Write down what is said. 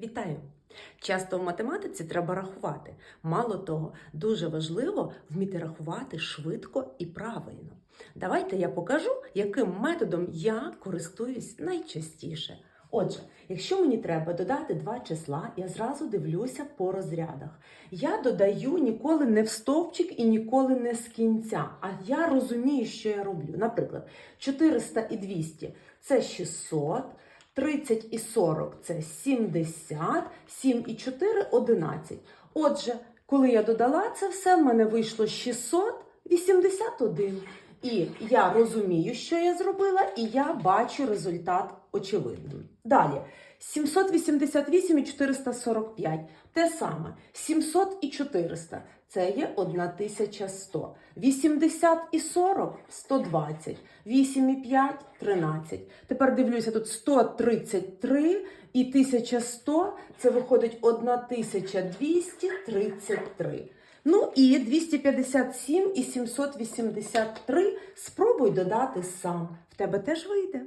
Вітаю! Часто в математиці треба рахувати. Мало того, дуже важливо вміти рахувати швидко і правильно. Давайте я покажу, яким методом я користуюсь найчастіше. Отже, якщо мені треба додати два числа, я зразу дивлюся по розрядах. Я додаю ніколи не в стовпчик і ніколи не з кінця. А я розумію, що я роблю. Наприклад, 400 і 200 це 600. 30 і 40 це 70, 7 і 4 – 11. Отже, коли я додала це все, в мене вийшло 681. І я розумію, що я зробила, і я бачу результат очевидним. Далі. 788 і 445. Те саме. 700 і 400. Це є 1100. 80 і 40 – 120. 8 і 5 – 13. Тепер дивлюся, тут 133 і 1100 – це виходить 1233. Ну і 257 і 783 спробуй додати сам. В тебе теж вийде.